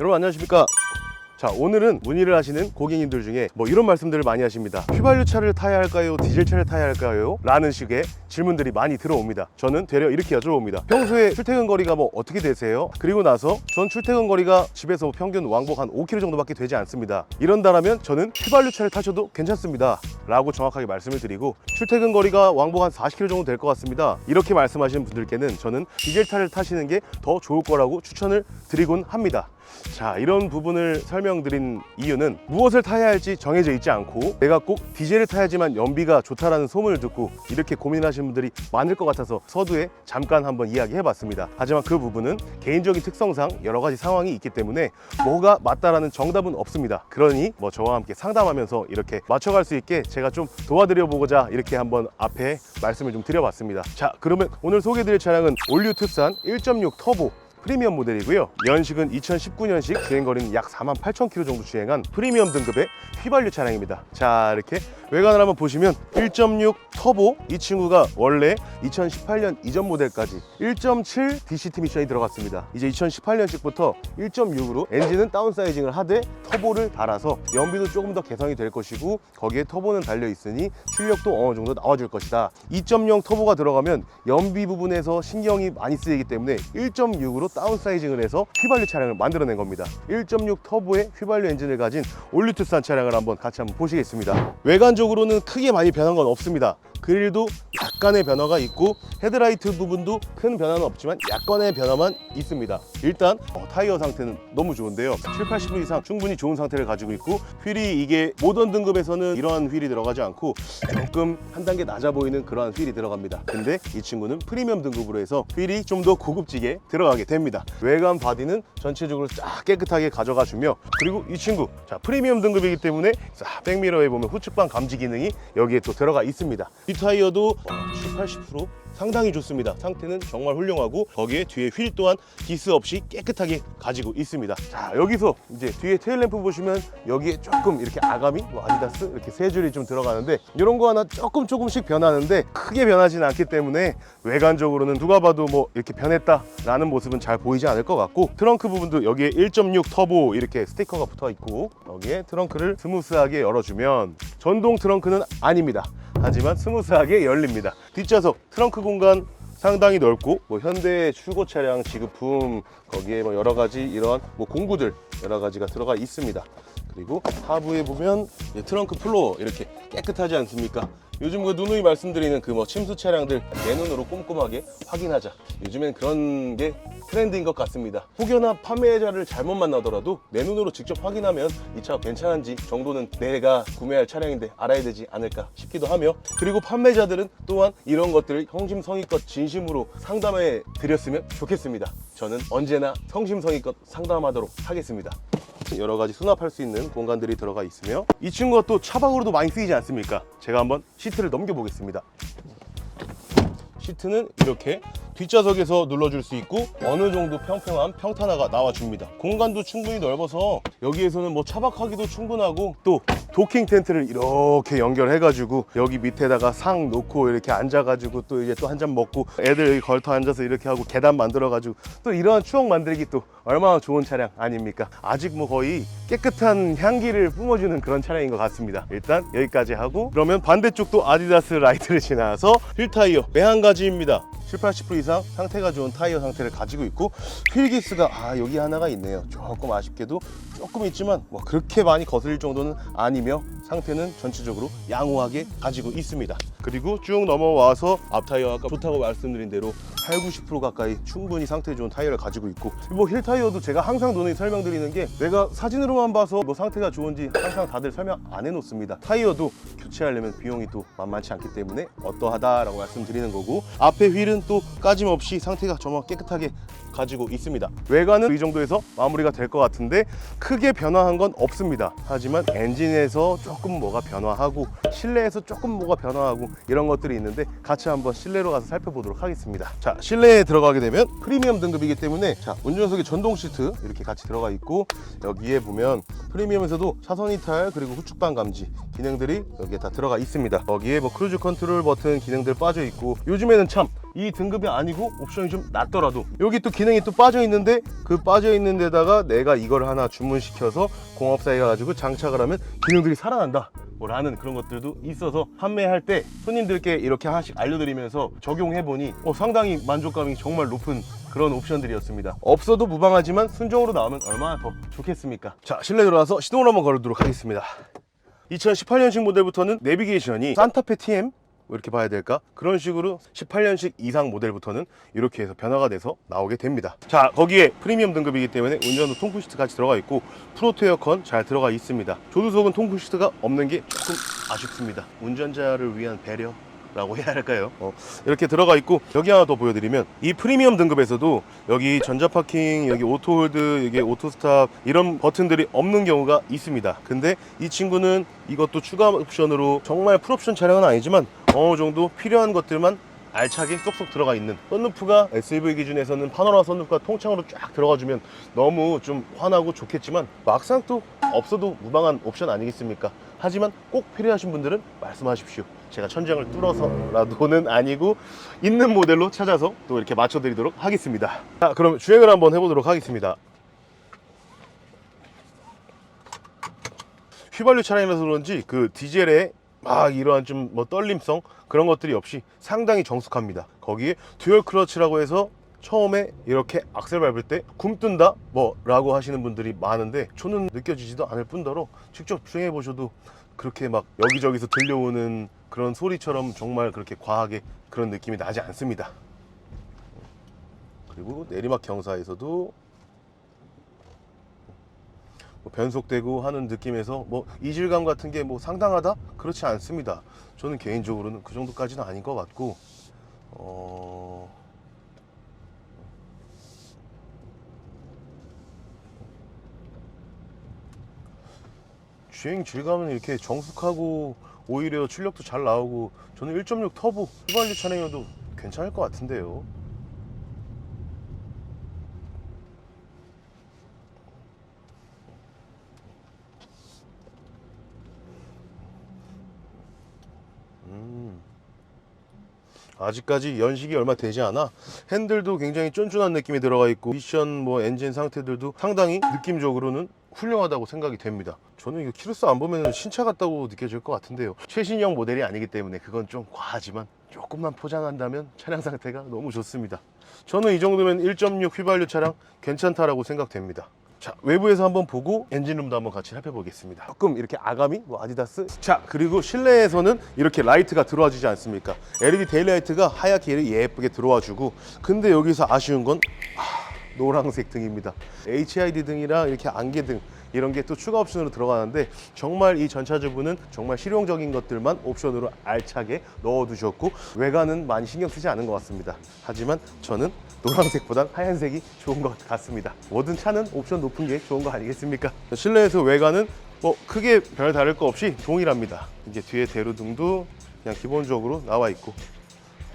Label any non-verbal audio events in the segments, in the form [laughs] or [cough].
여러분 안녕하십니까 자 오늘은 문의를 하시는 고객님들 중에 뭐 이런 말씀들을 많이 하십니다. 휘발유 차를 타야 할까요? 디젤 차를 타야 할까요? 라는 식의 질문들이 많이 들어옵니다. 저는 되려 이렇게 여쭤봅니다. 평소에 출퇴근 거리가 뭐 어떻게 되세요? 그리고 나서 전 출퇴근 거리가 집에서 평균 왕복 한 5km 정도밖에 되지 않습니다. 이런다라면 저는 휘발유 차를 타셔도 괜찮습니다. 라고 정확하게 말씀을 드리고 출퇴근 거리가 왕복 한 40km 정도 될 것 같습니다. 이렇게 말씀하시는 분들께는 저는 디젤 차를 타시는 게 더 좋을 거라고 추천을 드리곤 합니다. 자 이런 부분을 설명 드린 이유는 무엇을 타야 할지 정해져 있지 않고 내가 꼭 디젤을 타야지만 연비가 좋다라는 소문을 듣고 이렇게 고민하시는 분들이 많을 것 같아서 서두에 잠깐 한번 이야기해 봤습니다. 하지만 그 부분은 개인적인 특성상 여러 가지 상황이 있기 때문에 뭐가 맞다라는 정답은 없습니다. 그러니 뭐 저와 함께 상담하면서 이렇게 맞춰갈 수 있게 제가 좀 도와드려 보고자 이렇게 한번 앞에 말씀을 좀 드려봤습니다. 자 그러면 오늘 소개해드릴 차량은 올류 투싼 1.6 터보 프리미엄 모델이고요. 연식은 2019년식 주행거리는 약 4만 8천 킬로 정도 주행한 프리미엄 등급의 휘발유 차량입니다. 자 이렇게 외관을 한번 보시면 1.6 터보 이 친구가 원래 2018년 이전 모델까지 1.7 DCT 미션이 들어갔습니다. 이제 2018년식부터 1.6으로 엔진은 다운사이징을 하되 터보를 달아서 연비도 조금 더 개선이 될 것이고 거기에 터보는 달려 있으니 출력도 어느 정도 나와줄 것이다. 2.0 터보가 들어가면 연비 부분에서 신경이 많이 쓰이기 때문에 1.6으로 다운사이징을 해서 휘발유 차량을 만들어낸 겁니다. 1.6 터보의 휘발유 엔진을 가진 올류투싼 차량을 한번 같이 한번 보시겠습니다. 외관적으로는 크게 많이 변한 건 없습니다. 그릴도 약간의 변화가 있고 헤드라이트 부분도 큰 변화는 없지만 약간의 변화만 있습니다. 일단 어, 타이어 상태는 너무 좋은데요. 7, 80% 이상 충분히 좋은 상태를 가지고 있고 휠이 이게 모던 등급에서는 이러한 휠이 들어가지 않고 조금 한 단계 낮아 보이는 그러한 휠이 들어갑니다. 근데 이 친구는 프리미엄 등급으로 해서 휠이 좀 더 고급지게 들어가게 됩니다. 외관 바디는 전체적으로 쫙 깨끗하게 가져가 주며 그리고 이 친구 자 프리미엄 등급이기 때문에 자, 백미러에 보면 후측방 감지 기능이 여기에 또 들어가 있습니다. 뒷 타이어도 어, 7, 80% 상당히 좋습니다. 상태는 정말 훌륭하고 거기에 뒤에 휠 또한 기스 없이 깨끗하게 가지고 있습니다. 자 여기서 이제 뒤에 테일램프 보시면 여기에 조금 이렇게 아가미, 뭐 아디다스 이렇게 세 줄이 좀 들어가는데 이런 거 하나 조금 조금씩 변하는데 크게 변하지는 않기 때문에 외관적으로는 누가 봐도 뭐 이렇게 변했다 라는 모습은 잘 보이지 않을 것 같고 트렁크 부분도 여기에 1.6 터보 이렇게 스티커가 붙어 있고 여기에 트렁크를 스무스하게 열어주면 전동 트렁크는 아닙니다. 하지만 스무스하게 열립니다. 뒷좌석 트렁크 공간 상당히 넓고 뭐 현대 출고 차량 지급품 거기에 뭐 여러 가지 이런 뭐 공구들 여러 가지가 들어가 있습니다. 그리고 하부에 보면 이 트렁크 플로어 이렇게 깨끗하지 않습니까? 요즘 그 누누이 말씀드리는 그 뭐 침수 차량들 내 눈으로 꼼꼼하게 확인하자. 요즘엔 그런 게 트렌드인 것 같습니다. 혹여나 판매자를 잘못 만나더라도 내 눈으로 직접 확인하면 이 차 괜찮은지 정도는 내가 구매할 차량인데 알아야 되지 않을까 싶기도 하며 그리고 판매자들은 또한 이런 것들을 성심성의껏 진심으로 상담해 드렸으면 좋겠습니다. 저는 언제나 성심성의껏 상담하도록 하겠습니다. 여러 가지 수납할 수 있는 공간들이 들어가 있으며 이 친구가 또 차박으로도 많이 쓰이지 않습니까? 제가 한번 시트를 넘겨 보겠습니다. 시트는 이렇게 뒷좌석에서 눌러줄 수 있고 어느 정도 평평한 평탄화가 나와줍니다. 공간도 충분히 넓어서 여기에서는 뭐 차박하기도 충분하고 또 도킹 텐트를 이렇게 연결해가지고 여기 밑에다가 상 놓고 이렇게 앉아가지고 또 이제 또 한 잔 먹고 애들 여기 걸터 앉아서 이렇게 하고 계단 만들어가지고 또 이러한 추억 만들기 또 얼마나 좋은 차량 아닙니까? 아직 뭐 거의 깨끗한 향기를 뿜어주는 그런 차량인 것 같습니다. 일단 여기까지 하고 그러면 반대쪽도 아디다스 라이트를 지나서 휠 타이어 매한 가지입니다. 7, 80% 이상 상태가 좋은 타이어 상태를 가지고 있고 휠기스가 아 여기 하나가 있네요. 조금 아쉽게도 조금 있지만 뭐 그렇게 많이 거슬릴 정도는 아니며 상태는 전체적으로 양호하게 가지고 있습니다. 그리고 쭉 넘어와서 앞 타이어 아까 좋다고 말씀드린 대로 8, 90% 가까이 충분히 상태 좋은 타이어를 가지고 있고 뭐 힐 타이어도 제가 항상 누누이 설명드리는 게 내가 사진으로만 봐서 뭐 상태가 좋은지 항상 다들 설명 안 해놓습니다. 타이어도 교체하려면 비용이 또 만만치 않기 때문에 어떠하다라고 말씀드리는 거고 앞에 휠은 또 까짐없이 상태가 정말 깨끗하게 가지고 있습니다. 외관은 이 정도에서 마무리가 될 것 같은데 크게 변화한 건 없습니다. 하지만 엔진에서 조금 뭐가 변화하고 실내에서 조금 뭐가 변화하고 이런 것들이 있는데 같이 한번 실내로 가서 살펴보도록 하겠습니다. 자 실내에 들어가게 되면 프리미엄 등급이기 때문에 자 운전석에 전동 시트 이렇게 같이 들어가 있고 여기에 보면 프리미엄에서도 차선 이탈 그리고 후측방 감지 기능들이 여기에 다 들어가 있습니다. 여기에 뭐 크루즈 컨트롤 버튼 기능들 빠져 있고 요즘에는 참 이 등급이 아니고 옵션이 좀 낮더라도 여기 또 기능이 또 빠져 있는데 그 빠져 있는 데다가 내가 이걸 하나 주문시켜서 공업사에 가가지고 장착을 하면 기능들이 살아난다. 뭐 라는 그런 것들도 있어서 판매할 때 손님들께 이렇게 하나씩 알려드리면서 적용해보니 어, 상당히 만족감이 정말 높은 그런 옵션들이었습니다. 없어도 무방하지만 순정으로 나오면 얼마나 더 좋겠습니까? 자 실내 들어와서 시동을 한번 걸도록 하겠습니다. 2018년식 모델부터는 내비게이션이 산타페 TM 뭐 이렇게 봐야 될까? 그런 식으로 18년식 이상 모델부터는 이렇게 해서 변화가 돼서 나오게 됩니다. 자, 거기에 프리미엄 등급이기 때문에 운전도 통풍 시트 같이 들어가 있고 프로토 에어컨 잘 들어가 있습니다. 조수석은 통풍 시트가 없는 게 조금 아쉽습니다. 운전자를 위한 배려. 라고 해야 할까요? 어, 이렇게 들어가 있고 여기 하나 더 보여드리면 이 프리미엄 등급에서도 여기 전자파킹, 여기 오토홀드, 여기 오토스탑 이런 버튼들이 없는 경우가 있습니다. 근데 이 친구는 이것도 추가 옵션으로 정말 풀옵션 차량은 아니지만 어느 정도 필요한 것들만 알차게 쏙쏙 들어가 있는 썬루프가 SUV 기준에서는 파노라마 썬루프가 통창으로 쫙 들어가주면 너무 좀 환하고 좋겠지만 막상 또 없어도 무방한 옵션 아니겠습니까? 하지만 꼭 필요하신 분들은 말씀하십시오. 제가 천장을 뚫어서라도는 아니고 있는 모델로 찾아서 또 이렇게 맞춰드리도록 하겠습니다. 자, 그럼 주행을 한번 해보도록 하겠습니다. 휘발유 차량이라서 그런지 그 디젤의 막 이러한 좀 뭐 떨림성 그런 것들이 없이 상당히 정숙합니다. 거기에 듀얼 클러치라고 해서 처음에 이렇게 악셀 밟을 때 굼뜬다 뭐 라고 하시는 분들이 많은데 저는 느껴지지도 않을 뿐더러 직접 주행해 보셔도 그렇게 막 여기저기서 들려오는 그런 소리처럼 정말 그렇게 과하게 그런 느낌이 나지 않습니다. 그리고 내리막 경사에서도 뭐 변속되고 하는 느낌에서 뭐 이질감 같은 게 뭐 상당하다? 그렇지 않습니다. 저는 개인적으로는 그 정도까지는 아닌 것 같고 어... 주행 질감은 이렇게 정숙하고 오히려 출력도 잘 나오고 저는 1.6 터보 휘발유 차량이어도 괜찮을 것 같은데요. 아직까지 연식이 얼마 되지 않아 핸들도 굉장히 쫀쫀한 느낌이 들어가 있고 미션 뭐 엔진 상태들도 상당히 느낌적으로는 훌륭하다고 생각이 됩니다. 저는 이거 키로수 안 보면 신차 같다고 느껴질 것 같은데요. 최신형 모델이 아니기 때문에 그건 좀 과하지만 조금만 포장한다면 차량 상태가 너무 좋습니다. 저는 이 정도면 1.6 휘발유 차량 괜찮다라고 생각됩니다 자 외부에서 한번 보고 엔진룸도 한번 같이 살펴보겠습니다. 조금 이렇게 아가미 뭐 아디다스 자 그리고 실내에서는 이렇게 라이트가 들어와 주지 않습니까? LED 데일라이트가 하얗게 예쁘게 들어와 주고 근데 여기서 아쉬운 건 아, 노란색 등입니다. HID 등이랑 이렇게 안개등 이런 게 또 추가 옵션으로 들어가는데 정말 이 전차주부는 정말 실용적인 것들만 옵션으로 알차게 넣어두셨고 외관은 많이 신경 쓰지 않은 것 같습니다. 하지만 저는 노란색보단 하얀색이 좋은 것 같습니다. 모든 차는 옵션 높은 게 좋은 거 아니겠습니까? 실내에서 외관은 뭐 크게 별 다를 거 없이 동일합니다. 이게 뒤에 대로등도 그냥 기본적으로 나와 있고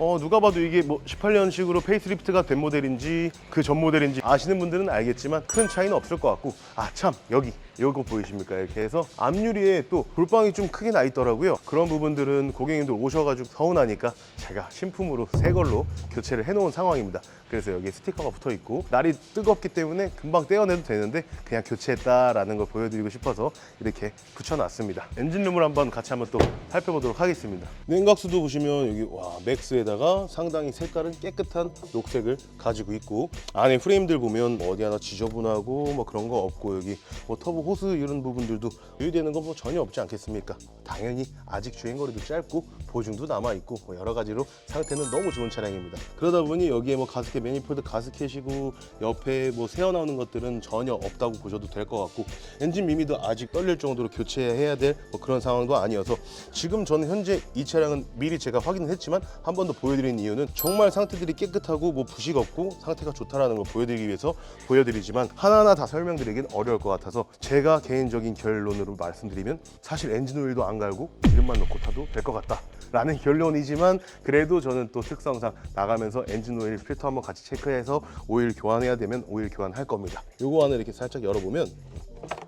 어, 누가 봐도 이게 뭐 18년식으로 페이스리프트가 된 모델인지 그 전 모델인지 아시는 분들은 알겠지만 큰 차이는 없을 것 같고 아 참 여기 이거 보이십니까? 이렇게 해서 앞유리에 또 볼빵이 좀 크게 나 있더라고요. 그런 부분들은 고객님들 오셔가지고 서운하니까 제가 신품으로 새 걸로 교체를 해놓은 상황입니다. 그래서 여기에 스티커가 붙어 있고 날이 뜨겁기 때문에 금방 떼어내도 되는데 그냥 교체했다라는 걸 보여드리고 싶어서 이렇게 붙여놨습니다. 엔진룸을 한번 같이 한번 또 살펴보도록 하겠습니다. 냉각수도 보시면 여기 와 맥스에다 가 상당히 색깔은 깨끗한 녹색을 가지고 있고 안에 프레임들 보면 어디 하나 지저분하고 뭐 그런 거 없고 여기 뭐 터보 호스 이런 부분들도 유의되는 건 뭐 전혀 없지 않겠습니까? 당연히 아직 주행거리도 짧고 보증도 남아 있고 뭐 여러 가지로 상태는 너무 좋은 차량입니다. 그러다 보니 여기에 뭐 가스켓 매니폴드 가스켓이고 옆에 뭐 새어 나오는 것들은 전혀 없다고 보셔도 될 것 같고 엔진 미미도 아직 떨릴 정도로 교체해야 될 뭐 그런 상황도 아니어서 지금 저는 현재 이 차량은 미리 제가 확인을 했지만 한 번 더 보여드리는 이유는 정말 상태들이 깨끗하고 뭐 부식 없고 상태가 좋다라는 걸 보여드리기 위해서 보여드리지만 하나하나 다 설명드리긴 어려울 것 같아서 제가 개인적인 결론으로 말씀드리면 사실 엔진 오일도 안 갈고 기름만 넣고 타도 될 것 같다 라는 결론이지만 그래도 저는 또 특성상 나가면서 엔진 오일 필터 한번 같이 체크해서 오일 교환해야 되면 오일 교환할 겁니다. 요거 안에 이렇게 살짝 열어보면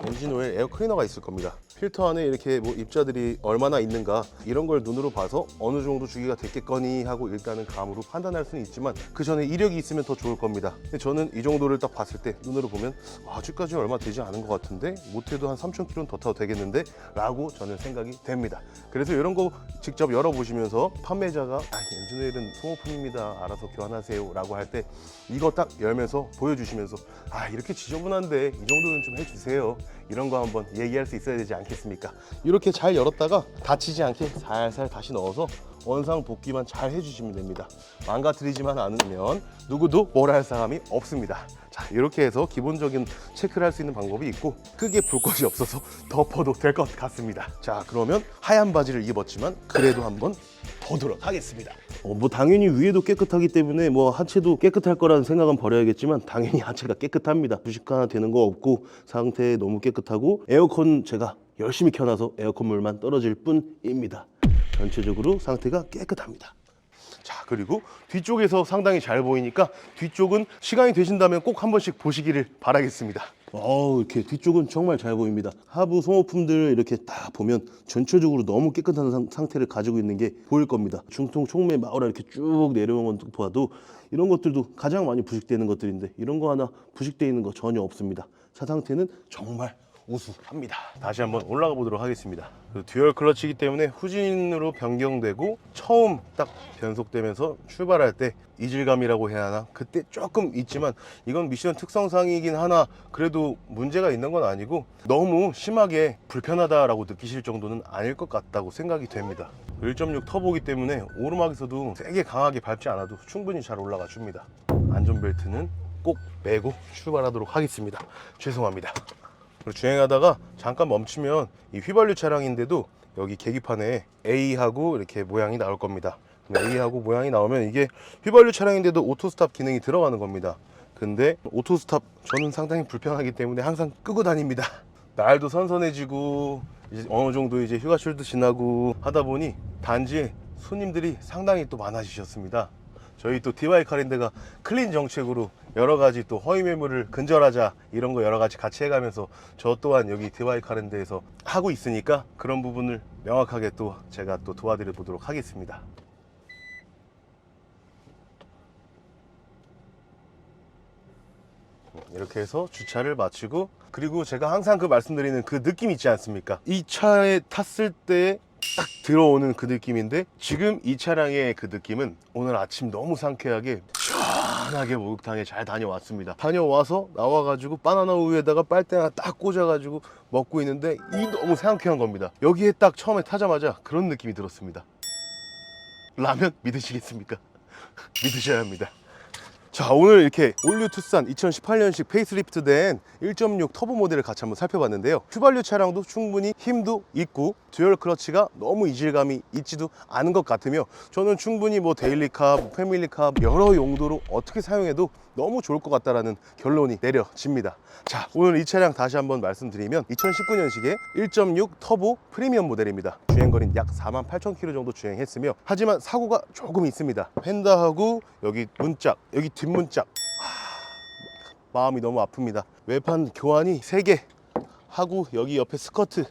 엔진 오일 에어 클리너가 있을 겁니다. 필터 안에 이렇게 뭐 입자들이 얼마나 있는가 이런 걸 눈으로 봐서 어느 정도 주기가 됐겠거니 하고 일단은 감으로 판단할 수는 있지만 그 전에 이력이 있으면 더 좋을 겁니다. 근데 저는 이 정도를 딱 봤을 때 눈으로 보면 아직까지 얼마 되지 않은 것 같은데 못해도 한 3,000km는 더 타도 되겠는데 라고 저는 생각이 됩니다. 그래서 이런 거 직접 열어보시면서 판매자가 아, 엔진 오일은 소모품입니다. 알아서 교환하세요 라고 할 때 이거 딱 열면서 보여주시면서 아 이렇게 지저분한데 이 정도는 좀 해주세요. 이런 거 한번 얘기할 수 있어야 되지 않겠습니까? 이렇게 잘 열었다가 다치지 않게 살살 다시 넣어서 원상 복귀만 잘 해주시면 됩니다. 망가뜨리지만 않으면 누구도 뭘할 사람이 없습니다. 자 이렇게 해서 기본적인 체크를 할 수 있는 방법이 있고 크게 볼 것이 없어서 덮어도 될 것 같습니다. 자 그러면 하얀 바지를 입었지만 그래도 한번 보도록 하겠습니다. 어, 뭐 당연히 위에도 깨끗하기 때문에 뭐 하체도 깨끗할 거라는 생각은 버려야겠지만 당연히 하체가 깨끗합니다. 부식 하나 되는 거 없고 상태 너무 깨끗하고 에어컨 제가 열심히 켜놔서 에어컨 물만 떨어질 뿐입니다. 전체적으로 상태가 깨끗합니다. 자 그리고 뒤쪽에서 상당히 잘 보이니까 뒤쪽은 시간이 되신다면 꼭 한 번씩 보시기를 바라겠습니다. 어우 이렇게 뒤쪽은 정말 잘 보입니다. 하부 소모품들 이렇게 딱 보면 전체적으로 너무 깨끗한 상, 상태를 가지고 있는 게 보일 겁니다. 중통 총매 마우라 이렇게 쭉 내려온 것 봐도 이런 것들도 가장 많이 부식되는 것들인데 이런 거 하나 부식되어 있는 거 전혀 없습니다. 차 상태는 정말 우수합니다. 다시 한번 올라가 보도록 하겠습니다. 그 듀얼 클러치이기 때문에 후진으로 변경되고 처음 딱 변속되면서 출발할 때 이질감이라고 해야 하나 그때 조금 있지만 이건 미션 특성상이긴 하나 그래도 문제가 있는 건 아니고 너무 심하게 불편하다라고 느끼실 정도는 아닐 것 같다고 생각이 됩니다. 1.6 터보기 때문에 오르막에서도 세게 강하게 밟지 않아도 충분히 잘 올라가 줍니다. 안전벨트는 꼭 매고 출발하도록 하겠습니다. 죄송합니다. 그리고 주행하다가 잠깐 멈추면 이 휘발유 차량인데도 여기 계기판에 A하고 이렇게 모양이 나올 겁니다. A하고 모양이 나오면 이게 휘발유 차량인데도 오토스탑 기능이 들어가는 겁니다. 근데 오토스탑 저는 상당히 불편하기 때문에 항상 끄고 다닙니다. [laughs] 날도 선선해지고 이제 어느 정도 이제 휴가철도 지나고 하다 보니 단지에 손님들이 상당히 또 많아지셨습니다. 저희 또 DY 카린데가 클린 정책으로 여러 가지 또 허위 매물을 근절하자 이런 거 여러 가지 같이 해가면서 저 또한 여기 DY 카린데에서 하고 있으니까 그런 부분을 명확하게 또 제가 또 도와드려 보도록 하겠습니다. 이렇게 해서 주차를 마치고 그리고 제가 항상 그 말씀드리는 그 느낌 있지 않습니까? 이 차에 탔을 때 딱 들어오는 그 느낌인데 지금 이 차량의 그 느낌은 오늘 아침 너무 상쾌하게 시원하게 목욕탕에 잘 다녀왔습니다. 다녀와서 나와가지고 바나나 우유에다가 빨대 하나 딱 꽂아가지고 먹고 있는데 이 너무 상쾌한 겁니다. 여기에 딱 처음에 타자마자 그런 느낌이 들었습니다. 라면 믿으시겠습니까? [laughs] 믿으셔야 합니다. 자 오늘 이렇게 올류 투싼 2018년식 페이스리프트 된 1.6 터보 모델을 같이 한번 살펴봤는데요. 휘발유 차량도 충분히 힘도 있고 듀얼 클러치가 너무 이질감이 있지도 않은 것 같으며 저는 충분히 뭐 데일리카, 뭐 패밀리카 여러 용도로 어떻게 사용해도 너무 좋을 것 같다라는 결론이 내려집니다. 자 오늘 이 차량 다시 한번 말씀드리면 2019년식의 1.6 터보 프리미엄 모델입니다. 주행거리는 약 4만 8천 킬로 정도 주행했으며 하지만 사고가 조금 있습니다. 펜다하고 여기 문짝 여기 뒷문짝 하, 마음이 너무 아픕니다 외판 교환이 3개 하고 여기 옆에 스커트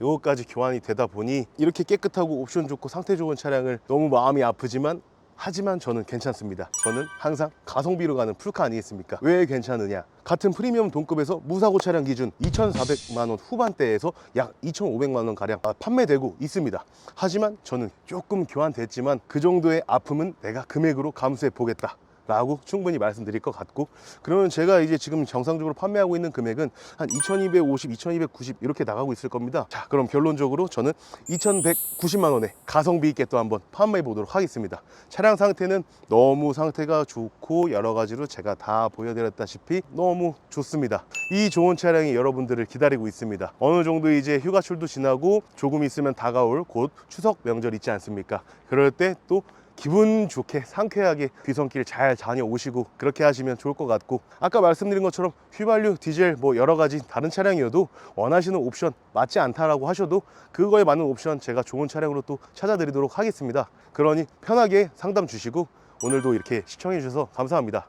요거까지 교환이 되다 보니 이렇게 깨끗하고 옵션 좋고 상태 좋은 차량을 너무 마음이 아프지만 하지만 저는 괜찮습니다. 저는 항상 가성비로 가는 풀카 아니겠습니까? 왜 괜찮으냐? 같은 프리미엄 동급에서 무사고 차량 기준 2,400만 원 후반대에서 약 2,500만 원 가량 아, 판매되고 있습니다. 하지만 저는 조금 교환됐지만 그 정도의 아픔은 내가 금액으로 감수해 보겠다. 라고 충분히 말씀드릴 것 같고 그러면 제가 이제 지금 정상적으로 판매하고 있는 금액은 한 2250, 2290 이렇게 나가고 있을 겁니다. 자 그럼 결론적으로 저는 2190만 원에 가성비 있게 또 한번 판매해 보도록 하겠습니다. 차량 상태는 너무 상태가 좋고 여러 가지로 제가 다 보여드렸다시피 너무 좋습니다. 이 좋은 차량이 여러분들을 기다리고 있습니다. 어느 정도 이제 휴가철도 지나고 조금 있으면 다가올 곧 추석 명절 있지 않습니까? 그럴 때 또 기분 좋게 상쾌하게 귀성길 잘 다녀오시고 그렇게 하시면 좋을 것 같고 아까 말씀드린 것처럼 휘발유, 디젤 뭐 여러 가지 다른 차량이어도 원하시는 옵션 맞지 않다라고 하셔도 그거에 맞는 옵션 제가 좋은 차량으로 또 찾아드리도록 하겠습니다. 그러니 편하게 상담 주시고 오늘도 이렇게 시청해 주셔서 감사합니다.